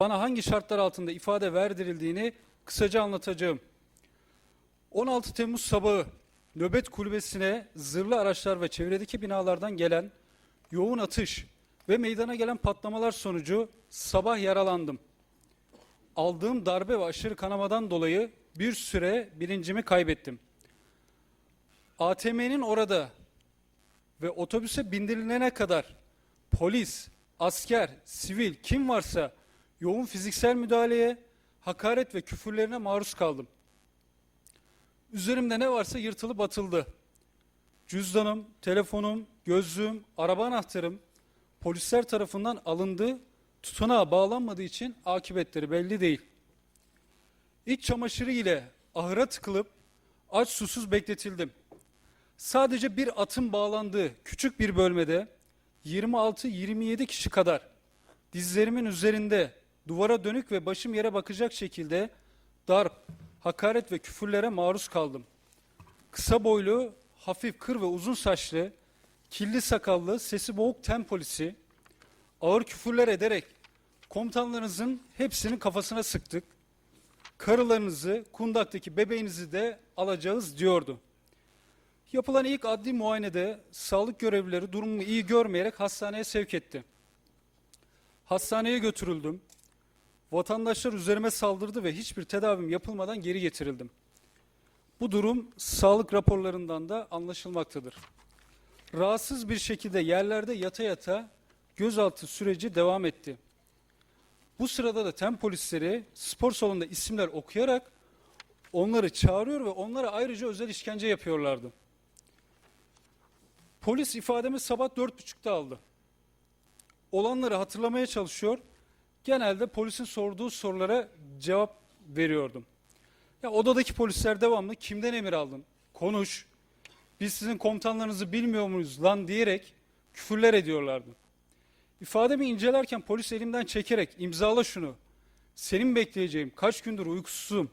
bana hangi şartlar altında ifade verdirildiğini kısaca anlatacağım. 16 Temmuz sabahı nöbet kulübesine zırhlı araçlar ve çevredeki binalardan gelen yoğun atış ve meydana gelen patlamalar sonucu sabah yaralandım. Aldığım darbe ve aşırı kanamadan dolayı bir süre bilincimi kaybettim. ATM'nin orada ve otobüse bindirilene kadar polis, asker, sivil kim varsa yoğun fiziksel müdahaleye, hakaret ve küfürlerine maruz kaldım. Üzerimde ne varsa yırtılıp atıldı. Cüzdanım, telefonum, gözlüğüm, araba anahtarım polisler tarafından alındı. Tutanağa bağlanmadığı için akıbetleri belli değil. İç çamaşırı ile ahıra tıkılıp aç susuz bekletildim. Sadece bir atın bağlandığı küçük bir bölmede 26-27 kişi kadar dizlerimin üzerinde duvara dönük ve başım yere bakacak şekilde darp, hakaret ve küfürlere maruz kaldım. Kısa boylu, hafif kır ve uzun saçlı, kirli sakallı, sesi boğuk tem polisi ağır küfürler ederek komutanlarınızın hepsinin kafasına sıktık. Karılarınızı, kundaktaki bebeğinizi de alacağız diyordu. Yapılan ilk adli muayenede sağlık görevlileri durumumu iyi görmeyerek hastaneye sevk etti. Hastaneye götürüldüm. Vatandaşlar üzerime saldırdı ve hiçbir tedavim yapılmadan geri getirildim. Bu durum sağlık raporlarından da anlaşılmaktadır. Rahatsız bir şekilde yerlerde yata yata gözaltı süreci devam etti. Bu sırada da tem polisleri spor salonunda isimler okuyarak onları çağırıyor ve onlara ayrıca özel işkence yapıyorlardı. Polis ifademi sabah dört buçukta aldı. Olanları hatırlamaya çalışıyor. Genelde polisin sorduğu sorulara cevap veriyordum. Ya odadaki polisler devamlı kimden emir aldın? Konuş. Biz sizin komutanlarınızı bilmiyor muyuz lan diyerek küfürler ediyorlardı. İfademi incelerken polis elimden çekerek imzala şunu. Senin bekleyeceğim kaç gündür uykusuzum.